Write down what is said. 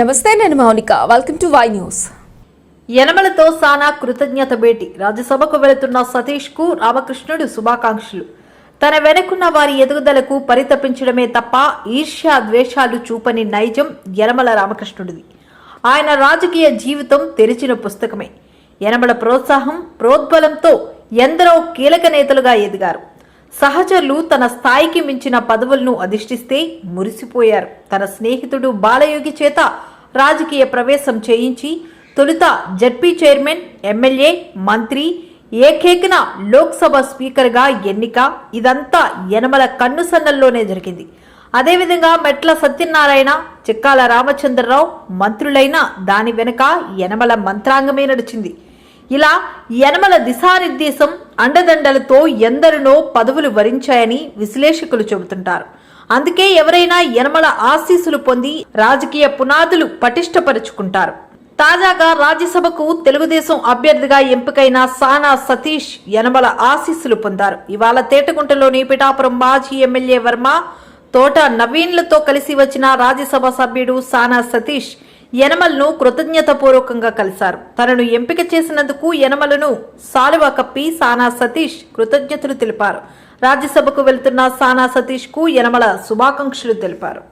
నమస్తే నేను Mounika. Welcome to Y news యనమలతో సానా కృతజ్ఞత భేటీ. రాజ్యసభకు వెళుతున్న సతీష్కు రామకృష్ణుడు శుభాకాంక్షలు. తన వెనుకున్న వారి ఎదుగుదలకు పరితపించడమే తప్ప ఈర్ష్య ద్వేషాలు చూపని నైజం యనమల రామకృష్ణుడిది. ఆయన రాజకీయ జీవితం తెరిచిన పుస్తకమే. యనమల ప్రోత్సాహం ప్రోద్బలంతో ఎందరో కీలక నేతలుగా ఎదిగారు. సహచరులు తన స్థాయికి మించిన పదవులను అధిష్ఠిస్తే మురిసిపోయారు. తన స్నేహితుడు బాలయోగి చేత రాజకీయ ప్రవేశం చేయించి తొలుత జడ్పీ చైర్మన్ ఎమ్మెల్యే మంత్రి ఏకేకన లోక్సభ స్పీకర్గా ఎన్నిక ఇదంతా యనమల కన్నుసన్నల్లోనే జరిగింది. అదేవిధంగా మెట్ల సత్యనారాయణ చిక్కాల రామచంద్రరావు మంత్రులైన దాని వెనుక యనమల మంత్రాంగమే నడిచింది. ఇలా యనమల దిశానిర్దేశం అండదండలతో ఎందరినో పదవులు వరించాయని విశ్లేషకులు చెబుతుంటారు. అందుకే ఎవరైనా యనమల ఆశీస్సులు పొంది రాజకీయ పునాదులు పటిష్టపరుచుకుంటారు. తాజాగా రాజ్యసభకు తెలుగుదేశం అభ్యర్థిగా ఎంపికైన సానా సతీష్ యనమల ఆశీస్సులు పొందారు. ఇవాళ తేటగుంటలోని పిఠాపురం మాజీ ఎమ్మెల్యే వర్మ తోట నవీన్లతో కలిసి వచ్చిన రాజ్యసభ సభ్యుడు సానా సతీష్ యనమల్ను కృతజ్ఞతపూర్వకంగా కలిశారు. తనను ఎంపిక చేసినందుకు యనమలను సాలువ కప్పి సానా సతీష్ కృతజ్ఞతలు తెలిపారు. రాజ్యసభకు వెళ్తున్న సానా సతీష్కు యనమల శుభాకాంక్షలు తెలిపారు.